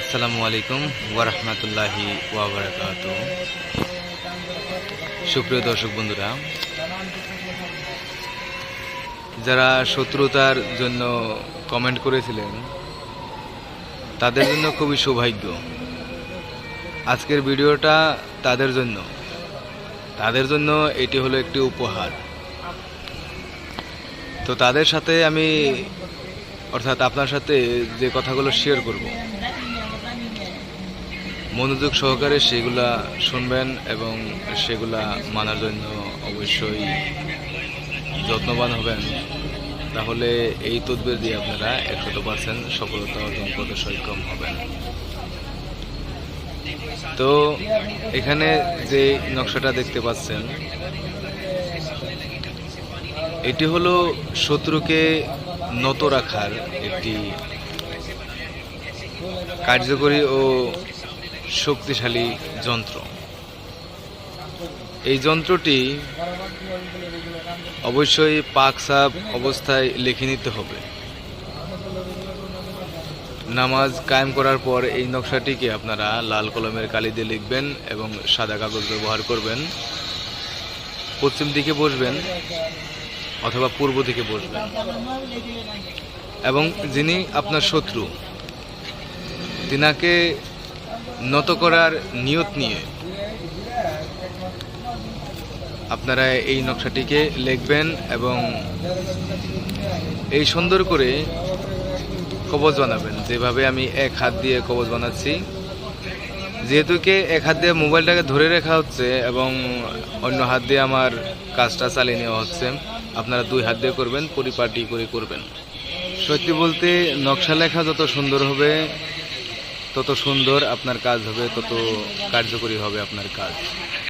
আসসালামু আলাইকুম ওয়ারহমতুল্লাহি ওয়াবারাকাত সুপ্রিয় দর্শক বন্ধুরা, যারা শত্রুতার জন্য কমেন্ট করেছিলেন, তাদের জন্য খুবই সৌভাগ্য। আজকের ভিডিওটা তাদের জন্য। তাদের জন্য এটি হলো একটি উপহার। তো তাদের সাথে আমি, অর্থাৎ আপনার সাথে যে কথাগুলো শেয়ার করব মনোযোগ সহকারে সেগুলা শুনবেন এবং সেগুলা মানার জন্য অবশ্যই যত্নবান হবেন। তাহলে এই তদবির দিয়ে আপনারা একশত পার্সেন্ট সফলতা অর্জন করতে সক্ষম হবেন। তো এখানে যে নকশাটা দেখতে পাচ্ছেন, এটি হলো শত্রুকে নত রাখার একটি কার্যকরী ও শক্তিশালী যন্ত্র। এই যন্ত্রটি অবশ্যই পাক সাপ অবস্থায় লিখে নিতে হবে। নামাজ কায়েম করার পর এই নকশাটিকে আপনারা লাল কলমের কালি দিয়ে লিখবেন এবং সাদা কাগজ ব্যবহার করবেন। পশ্চিম দিকে বসবেন অথবা পূর্ব দিকে বসবেন। এবং যিনি আপনার শত্রু, তিনাকে নত করার নিয়ত নিয়ে আপনারা এই নকশাটিকে লিখবেন এবং এই সুন্দর করে কবজ বানাবেন। যেভাবে আমি এক হাত দিয়ে কবজ বানাচ্ছি, যেহেতু কি এক হাত দিয়ে মোবাইলটাকে ধরে রাখা হচ্ছে এবং অন্য হাত দিয়ে আমার কাজটা চালিয়ে নেওয়া হচ্ছে, আপনারা দুই হাত দিয়ে করবেন, পরিপাটি করে করবেন। সত্যি বলতে নকশা লেখা যত সুন্দর হবে তত সুন্দর আপনার কাজ হবে তত কার্যকরী হবে আপনার কাজ।